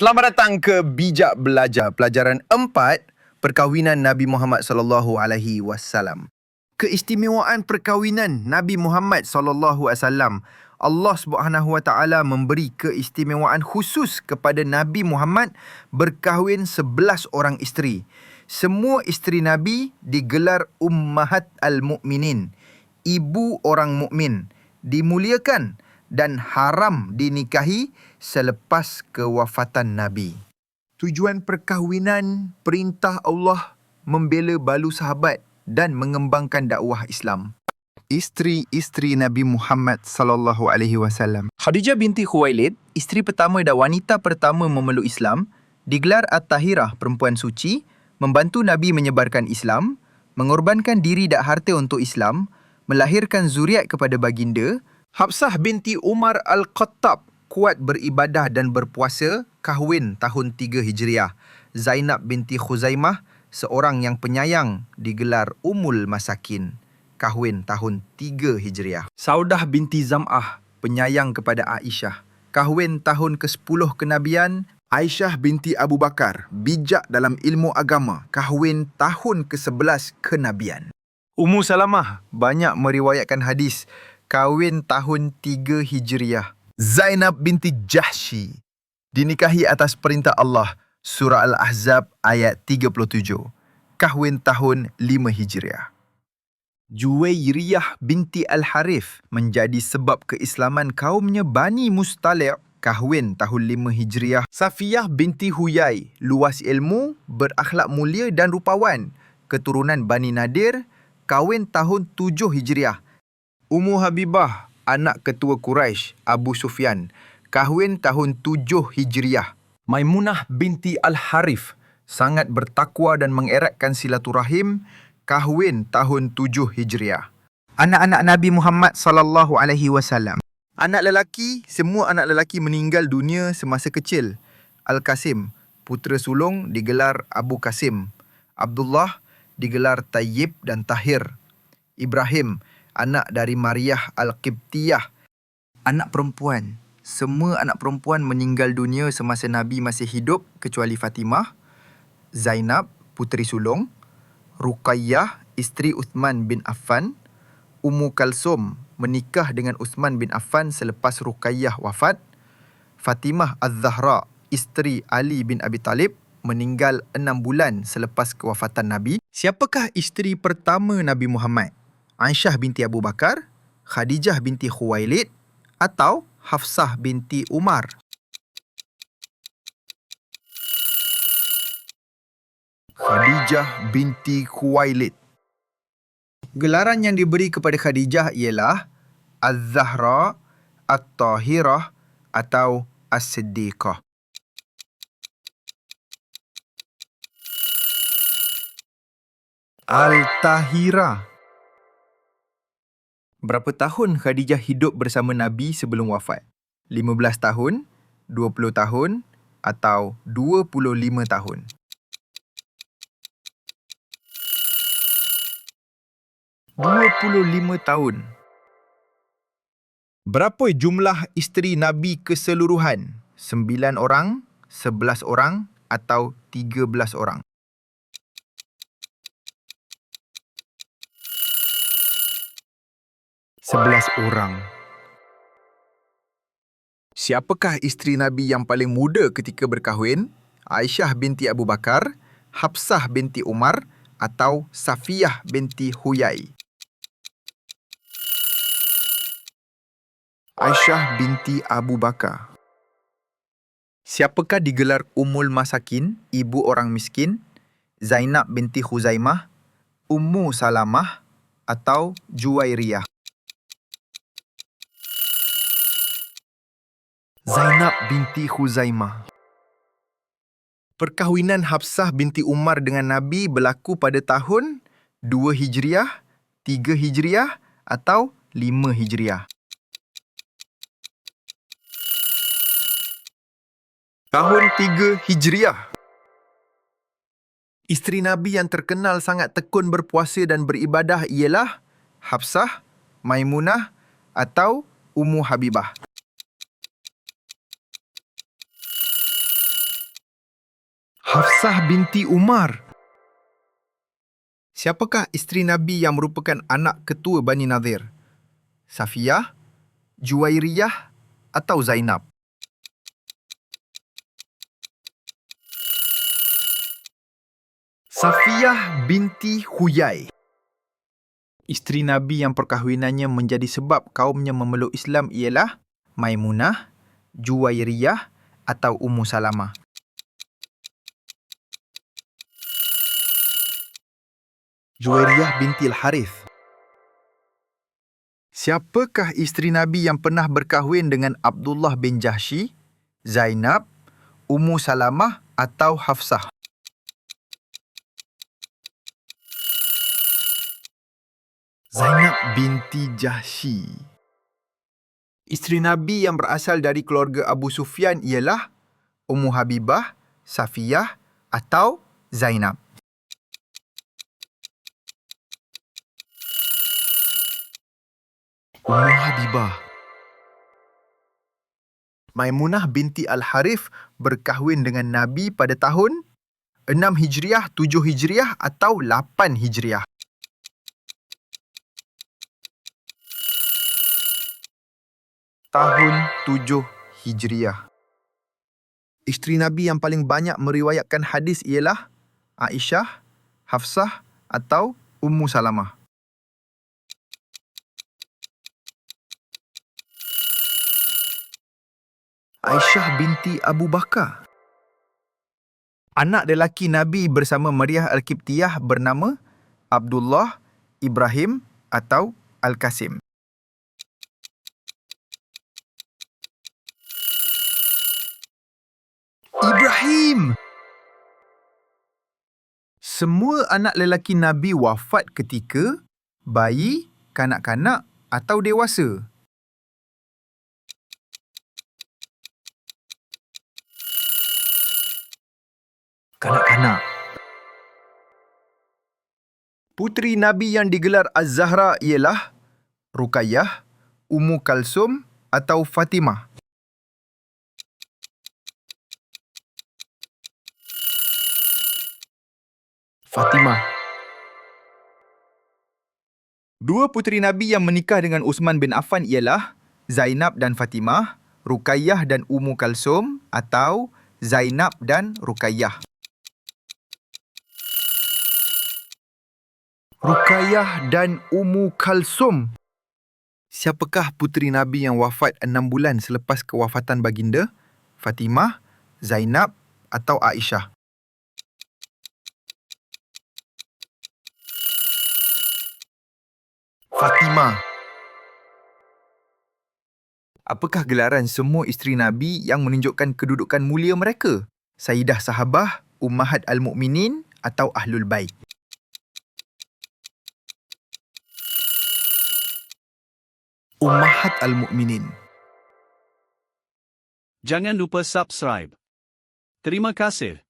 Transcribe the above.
Selamat datang ke Bijak Belajar, pelajaran 4 perkahwinan Nabi Muhammad sallallahu alaihi wasallam. Keistimewaan perkahwinan Nabi Muhammad sallallahu alaihi wasallam. Allah Subhanahu wa taala memberi keistimewaan khusus kepada Nabi Muhammad berkahwin 11 orang isteri. Semua isteri Nabi digelar ummahat al-mukminin, ibu orang mukmin, dimuliakan dan haram dinikahi selepas kewafatan Nabi. Tujuan perkahwinan perintah Allah membela balu sahabat dan mengembangkan dakwah Islam. Isteri-isteri Nabi Muhammad sallallahu alaihi wasallam. Khadijah binti Khuwailid, isteri pertama dan wanita pertama memeluk Islam, digelar At-Tahirah, perempuan suci, membantu Nabi menyebarkan Islam, mengorbankan diri dan harta untuk Islam, melahirkan zuriat kepada baginda, Hafsah binti Umar Al-Khattab kuat beribadah dan berpuasa kahwin tahun 3 Hijriah. Zainab binti Khuzaimah seorang yang penyayang digelar Ummul Masakin kahwin tahun 3 Hijriah. Saudah binti Zam'ah penyayang kepada Aisyah kahwin tahun ke-10 kenabian Aisyah binti Abu Bakar bijak dalam ilmu agama kahwin tahun ke-11 kenabian. Ummu Salamah banyak meriwayatkan hadis kahwin tahun 3 Hijriah. Zainab binti Jahshi dinikahi atas perintah Allah Surah Al-Ahzab ayat 37. Kahwin tahun 5 Hijriah. Juwairiyah binti Al-Harith menjadi sebab keislaman kaumnya Bani Mustali' kahwin tahun 5 Hijriah. Safiyah binti Huyai, luas ilmu, berakhlak mulia dan rupawan. Keturunan Bani Nadir, kahwin tahun 7 Hijriah. Ummu Habibah, anak ketua Quraisy Abu Sufyan, kahwin tahun 7 Hijriah. Maimunah binti Al-Harif, sangat bertakwa dan mengeratkan silaturahim, kahwin tahun 7 Hijriah. Anak-anak Nabi Muhammad sallallahu alaihi wasallam. Anak lelaki, semua anak lelaki meninggal dunia semasa kecil. Al-Qasim, putera sulung digelar Abu Qasim. Abdullah digelar Tayyib dan Tahir. Ibrahim, anak dari Mariah Al-Qibtiyah. Anak perempuan. Semua anak perempuan meninggal dunia semasa Nabi masih hidup kecuali Fatimah, Zainab, puteri sulung, Ruqayyah, isteri Uthman bin Affan, Ummu Kalsum menikah dengan Uthman bin Affan selepas Ruqayyah wafat, Fatimah Az-Zahra, isteri Ali bin Abi Talib, meninggal enam bulan selepas kewafatan Nabi. Siapakah isteri pertama Nabi Muhammad? Aisyah binti Abu Bakar, Khadijah binti Khuwailid atau Hafsah binti Umar. Khadijah binti Khuwailid. Gelaran yang diberi kepada Khadijah ialah Az-Zahra, At-Tahirah atau As-Siddiqah. Al-Tahirah. Berapa tahun Khadijah hidup bersama Nabi sebelum wafat? 15 tahun, 20 tahun atau 25 tahun? Dua puluh lima tahun. Berapa jumlah isteri Nabi keseluruhan? Sembilan orang, sebelas orang atau tiga belas orang? Sebelas orang. Siapakah isteri Nabi yang paling muda ketika berkahwin? Aisyah binti Abu Bakar, Hafsah binti Umar atau Safiyah binti Huyai? Aisyah binti Abu Bakar. Siapakah digelar Ummul Masakin, ibu orang miskin? Zainab binti Khuzaimah, Ummu Salamah atau Juwairiyah? Zainab binti Khuzaimah. Perkahwinan Hafsah binti Umar dengan Nabi berlaku pada tahun 2 Hijriah, 3 Hijriah atau 5 Hijriah. Tahun 3 Hijriah. Isteri Nabi yang terkenal sangat tekun berpuasa dan beribadah ialah Hafsah, Maimunah atau Ummu Habibah. Hafsah binti Umar. Siapakah isteri Nabi yang merupakan anak ketua Bani Nadir? Safiyah, Juwairiyah atau Zainab? Safiyah binti Huyai. Isteri Nabi yang perkahwinannya menjadi sebab kaumnya memeluk Islam ialah Maimunah, Juwairiyah atau Ummu Salamah. Juwairiyah binti Al-Harith. Siapakah isteri Nabi yang pernah berkahwin dengan Abdullah bin Jahsy, Zainab, Ummu Salamah atau Hafsah? Zainab binti Jahsy. Isteri Nabi yang berasal dari keluarga Abu Sufyan ialah Ummu Habibah, Safiyah atau Zainab. Ummu Habibah. Maimunah binti Al-Harith berkahwin dengan Nabi pada tahun 6 Hijriah, 7 Hijriah atau 8 Hijriah. Tahun 7 Hijriah. Isteri Nabi yang paling banyak meriwayatkan hadis ialah Aisyah, Hafsah atau Ummu Salamah. Aisyah binti Abu Bakar. Anak lelaki Nabi bersama Maryah Al-Kiptiyah bernama Abdullah, Ibrahim atau Al-Qasim. Ibrahim! Semua anak lelaki Nabi wafat ketika bayi, kanak-kanak atau dewasa. Kanak-kanak. Puteri Nabi yang digelar Az-Zahra ialah Ruqayyah, Ummu Kalsum atau Fatimah. Fatimah. Dua puteri Nabi yang menikah dengan Uthman bin Affan ialah Zainab dan Fatimah, Ruqayyah dan Ummu Kalsum atau Zainab dan Ruqayyah. Ruqayyah dan Ummu Kalsum. Siapakah puteri Nabi yang wafat enam bulan selepas kewafatan baginda? Fatimah, Zainab atau Aisyah? Fatimah. Apakah gelaran semua isteri Nabi yang menunjukkan kedudukan mulia mereka? Sayyidah Sahabah, Ummahat Al-Mu'minin atau Ahlul Bait? Ummahat Al-Mu'minin. Jangan lupa subscribe. Terima kasih.